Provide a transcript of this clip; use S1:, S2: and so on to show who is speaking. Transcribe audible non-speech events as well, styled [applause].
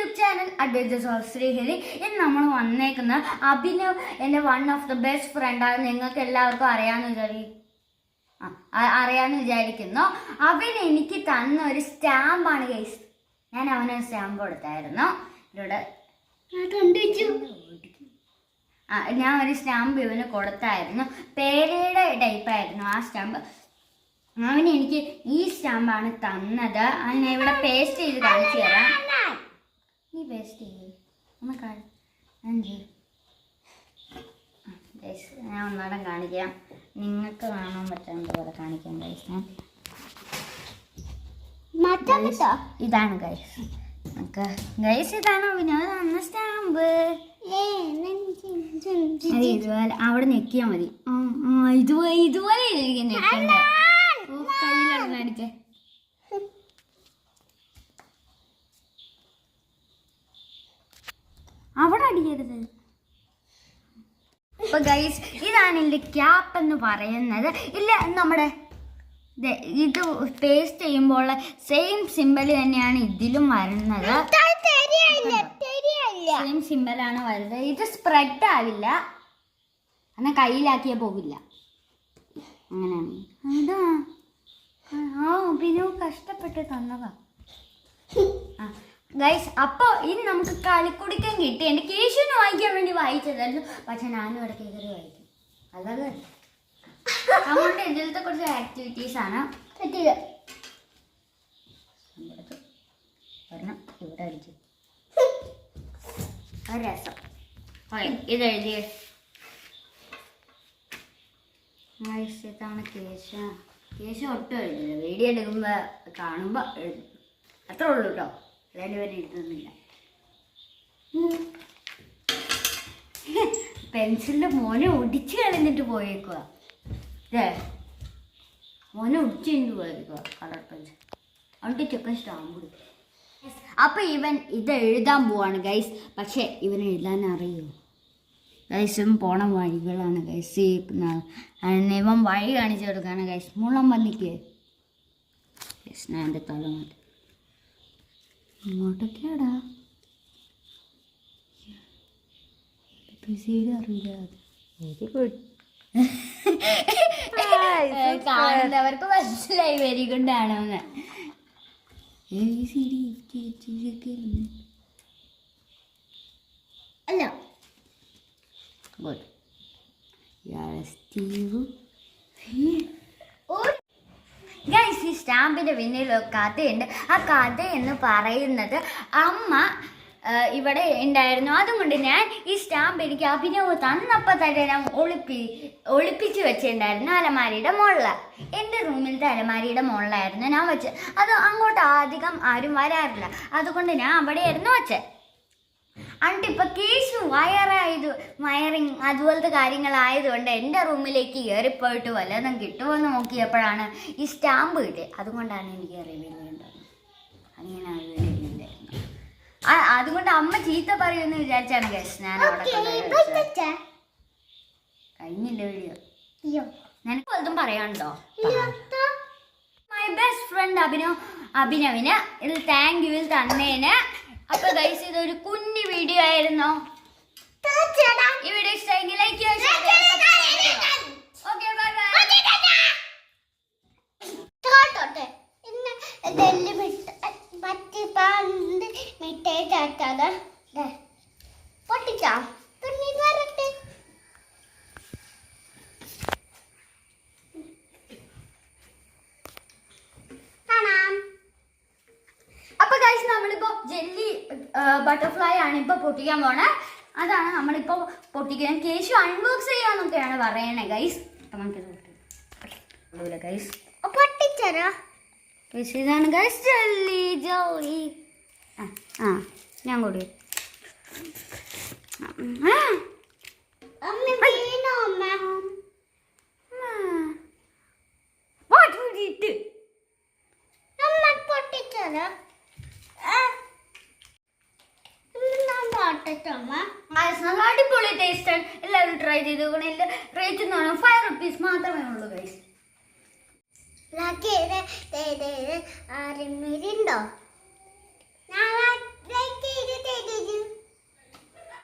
S1: YouTube channel adventures of Sreehari ഇന്ന് നമ്മൾ വന്നേക്കുന്ന അഭിനവ് എന്റെ വൺ ഓഫ് ദ ബെസ്റ്റ് ഫ്രണ്ടാണ് നിങ്ങൾക്ക് എല്ലാവർക്കും അറിയാമെന്ന് വിചാരി ആ, അറിയാമെന്ന് വിചാരിക്കുന്നു. അവൻ എനിക്ക് തന്ന ഒരു സ്റ്റാമ്പാണ് കേസ് ഞാൻ അവനൊരു സ്റ്റാമ്പ് കൊടുത്തായിരുന്നു. ഇവിടെ ആ ഞാൻ ഒരു സ്റ്റാമ്പ് ഇവന് കൊടുത്തായിരുന്നു. പേരയുടെ ടൈപ്പായിരുന്നു ആ സ്റ്റാമ്പ് അവൻ എനിക്ക് ഈ സ്റ്റാമ്പാണ് തന്നത്. അതിനെ ഇവിടെ പേസ്റ്റ് ചെയ്ത് കാണിച്ചു തരാം. നീ പേസ്റ്റ് ചെയ്യ് ഒന്ന് കാണിച്ച് ഗൈസ് ഞാൻ ഒന്നാടെ കാണിക്കാം നിങ്ങൾക്ക് കാണാൻ പറ്റുന്ന പോലെ കാണിക്കാം ഗൈസ് ഞാൻ ഇതാണ് ഗൈസ് നമുക്ക് ഗൈസ് ഇതാണ് വിനോദ് അന്ന സ്റ്റാമ്പ് ഇതുപോലെ അവിടെ ഞെക്കിയാ മതി ഇതുപോലെ ഇതുപോലെ എനിക്ക് അവിടെ അടിക്കരുത് അപ്പൊ ഗൈസ് ഇതാണ് എന്റെ ക്യാപ്പ് എന്ന് പറയുന്നത് ഇല്ല നമ്മുടെ ഇത് പേസ്റ്റ് ചെയ്യുമ്പോൾ സെയിം സിമ്പൽ തന്നെയാണ് ഇതിലും വരുന്നത് സെയിം സിമ്പലാണ് വരുന്നത് ഇത് സ്പ്രെഡ് ആവില്ല എന്നാൽ കയ്യിലാക്കിയാൽ പോകില്ല അങ്ങനെയാണ് അതാ ആ പിന്നെ കഷ്ടപ്പെട്ട് തന്നതാ ആ ഗൈസ് അപ്പോൾ ഇനി നമുക്ക് കളിക്കുടിക്കാൻ കിട്ടി. എന്റെ കേശുവിന് വായിക്കാൻ വേണ്ടി വായിച്ചതായിരുന്നു. പക്ഷെ ഞാനും ഇവിടെ കേറി വായിക്കും. അല്ലാതെ അതുകൊണ്ട് ഇതിലത്തെ കുറച്ച് ആക്ടിവിറ്റീസ് ആണ്. ഒരെണ്ണം ഇവിടെ അടിച്ചു. രസം. ഇത് എഴുതിയേ. ഗൈസ് കേശ. കേശ ഒട്ടും എഴുതില്ല വീഡിയോ എടുക്കുമ്പോൾ കാണുമ്പോൾ എഴുതും അത്രേ ഉള്ളൂ കേട്ടോ. രണ്ടുപേരും എഴുതുന്നില്ല. പെൻസിലിന്റെ മോനെ ഒടിച്ച് കളഞ്ഞിട്ട് പോയേക്കുക അല്ലേ മോനെ ഒടിച്ച് കഴിഞ്ഞ് പോയേക്കുക കളർ പെൻസിൽ. അവന്റെ ചെക്കൻ സ്റ്റാമ്പ് കൊടുക്കും അപ്പം ഇവൻ ഇത് എഴുതാൻ പോവാണ് ഗൈസ് പക്ഷേ ഇവൻ എഴുതാൻ അറിയോ? ഗൈസും പോണ വഴികളാണ് ഗൈസ് ഇവൻ വഴി കാണിച്ചു കൊടുക്കാണ് ഗൈസ് മുള്ളം വന്നിക്ക്. ഗൈസ് ഞാൻ എന്റെ തല ഇങ്ങോട്ടൊക്കെയാടാ പ്രൊസീഡ് അറിയില്ല വെരി ഗുഡ് [laughs] കാണുന്നവർക്ക് മനസ്സിലായി വെരി ഗുഡ് ആണോന്ന്. അല്ല. Good Steve. [laughs] ഗൈസ് ഈ സ്റ്റാമ്പിന്റെ പിന്നിൽ ഒരു കഥയുണ്ട്. ആ കഥ എന്ന് പറയുന്നത് അമ്മ ഇവിടെ ഉണ്ടായിരുന്നു. അതുകൊണ്ട് ഞാൻ ഈ സ്റ്റാമ്പ് എനിക്ക് അഭിനവ് തന്നപ്പോൾ തന്നെ ഞാൻ ഒളിപ്പി ഒളിപ്പിച്ച് വെച്ചിട്ടുണ്ടായിരുന്നു അലമാരിയുടെ മുകളിൽ. എന്റെ റൂമിലത്തെ അലമാരിയുടെ മുകളിലായിരുന്നു ഞാൻ വെച്ചത്. അത് അങ്ങോട്ട് അധികം ആരും വരാറില്ല. അതുകൊണ്ട് ഞാൻ അവിടെയായിരുന്നു വെച്ചത്. അണ്ട് ഇപ്പൊ കേസ് വയറായത് വയറിങ് അതുപോലത്തെ കാര്യങ്ങളായതുകൊണ്ട് എന്റെ റൂമിലേക്ക് കയറിപ്പോയിട്ട് വല്ലതും കിട്ടുമെന്ന് നോക്കിയപ്പോഴാണ് ഈ സ്റ്റാമ്പ് കിട്ടിയത് അതുകൊണ്ടാണ് എനിക്ക് റിവീൽ ചെയ്യേണ്ടത് അങ്ങനെ റിവീൽ അതുകൊണ്ട് അമ്മ ചീത്ത പറയുമെന്ന് വിചാരിച്ചാണ് കേസ് ഞാൻ. കഴിഞ്ഞില്ല വീഡിയോ നിനക്ക് വലുതും പറയാനുണ്ടോ? മൈ ബെസ്റ്റ് ഫ്രണ്ട് അഭിനവ് അഭിനവിന് ഇത് താങ്ക് യു തന്നേന് അപ്പൊ ഗൈസ് ഇതൊരു കുഞ്ഞു വീഡിയോ ആയിരുന്നു? ഈ വീഡിയോ ഇഷ്ടമെങ്കിൽ ലൈക്ക് ഓക്കെ ബൈ ബൈ
S2: മിഠായി പൊട്ടിച്ചാ തുന്നി വരട്ടെ കാണാം
S1: അപ്പൊ ഗൈസ് നമ്മളിപ്പോ ജെല്ലി ബട്ടർഫ്ലൈ ആണ് ഇപ്പൊ പൊട്ടിക്കാൻ പോണേ. അതാണ് നമ്മളിപ്പോ പൊട്ടിക്കുന്നത്. കേശു അൺബോക്സ് ചെയ്യാന്നൊക്കെയാണ് പറയണേ ഗൈസ് അപ്പൊ നമുക്കിത് ഗൈസ്
S2: പൊട്ടിച്ചരാ
S1: ഇതാണ് ഗൈസ് ജെല്ലി ജോയി ആ ആ ഞാൻ കൂടി ആ
S2: അമ്മ വീണോ അമ്മ
S1: What would you do?
S2: അമ്മ പൊട്ടിച്ചരാ ഞാൻ പൊട്ടിച്ചമ്മ
S1: Guys, നല്ല അടിപൊളി ടേസ്റ്റ് ആണ്. എല്ലാവരും ട്രൈ ചെയ്ത് നോക്കണേ. റേറ്റ് എന്ന് പറഞ്ഞാൽ ഫൈവ് റുപ്പീസ് മാത്രമേ ഉള്ളൂ ഗൈസ്
S2: ആരും വരുന്നുണ്ടോ